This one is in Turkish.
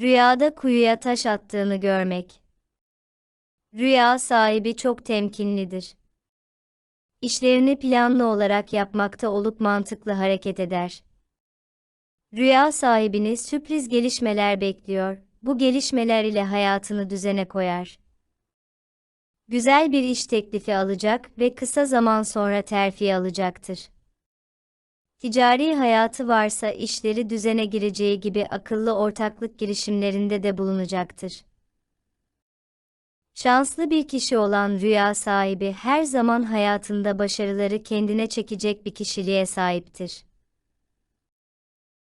Rüyada kuyuya taş attığını görmek. Rüya sahibi çok temkinlidir. İşlerini planlı olarak yapmakta olup mantıklı hareket eder. Rüya sahibini sürpriz gelişmeler bekliyor. Bu gelişmeler ile hayatını düzene koyar. Güzel bir iş teklifi alacak ve kısa zaman sonra terfi alacaktır. Ticari hayatı varsa işleri düzene gireceği gibi akıllı ortaklık girişimlerinde de bulunacaktır. Şanslı bir kişi olan rüya sahibi her zaman hayatında başarıları kendine çekecek bir kişiliğe sahiptir.